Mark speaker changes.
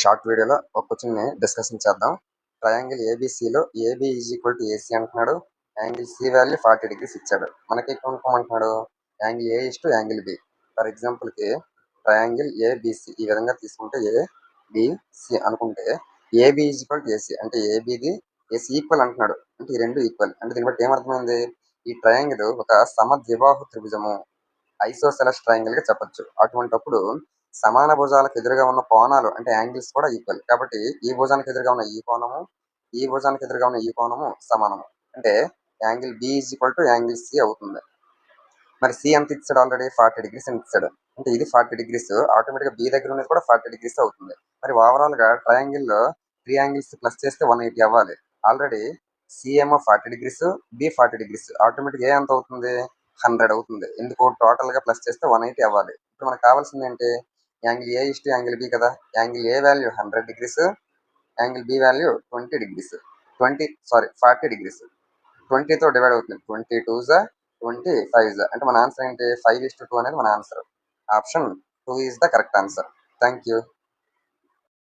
Speaker 1: Short వీడియోలో ఒక question discussion చేద్దాం. Triangle ఏబిసిలో AB is equal to AC అంటున్నాడు. Angle C value forty degrees ఇచ్చాడు. మనకి కనుక్కోమంటున్నాడు angle A is to angle B for ఎగ్జాంపుల్కి ట్రయాంగిల్ ఏబిసి ఈ విధంగా తీసుకుంటే ఏ బిసి అనుకుంటే AB is equal to AC అంటే ఏబిది ఏసీ ఈక్వల్ అంటున్నాడు. అంటే ఈ రెండు ఈక్వల్ అంటే దీన్ని బట్టి ఏమర్థమైంది? ఈ ట్రయాంగిల్ ఒక సమద్విబాహు త్రిభుజము. ఐసోసెలస్ ట్రయాంగిల్గా చెప్పొచ్చు. అటువంటిప్పుడు సమాన భుజాలకు ఎదురుగా ఉన్న కోణాలు అంటే యాంగిల్స్ కూడా ఈక్వల్. కాబట్టి ఈ భుజానికి ఎదురుగా ఉన్న ఈ కోణము ఈ భుజానికి ఎదురుగా ఉన్న ఈ కోణము సమానము. అంటే angle B is equal to angle C అవుతుంది. మరి సి ఎంత ఇచ్చాడు ఆల్రెడీ ఫార్టీ డిగ్రీస్ ఎంత ఇచ్చాడు? అంటే ఇది ఫార్టీ డిగ్రీస్ ఆటోమేటిక్గా బి దగ్గర ఉన్నది కూడా ఫార్టీ డిగ్రీస్ అవుతుంది. మరి ఓవరాల్గా గా త్రీ యాంగిల్స్ ప్లస్ చేస్తే వన్ ఎయిటీ అవ్వాలి. Already CMO forty degrees B forty degrees. Automatic A ఎంత అవుతుంది? హండ్రెడ్ అవుతుంది. ఎందుకు? టోటల్గా ప్లస్ చేస్తే వన్ ఎయిటీ అవ్వాలి. ఇప్పుడు మనకు కావాల్సింది ఏంటి? Angle A is to angle B కదా? Angle A value hundred degrees angle B value twenty degrees twenty sorry forty degrees ట్వంటీతో divide అవుతుంది. ట్వంటీ టూ జా ట్వంటీ ఫైవ్ జా అంటే మన ఆన్సర్ ఏంటి? ఫైవ్ ఇస్ టూ అనేది మన answer option two is the correct answer thank you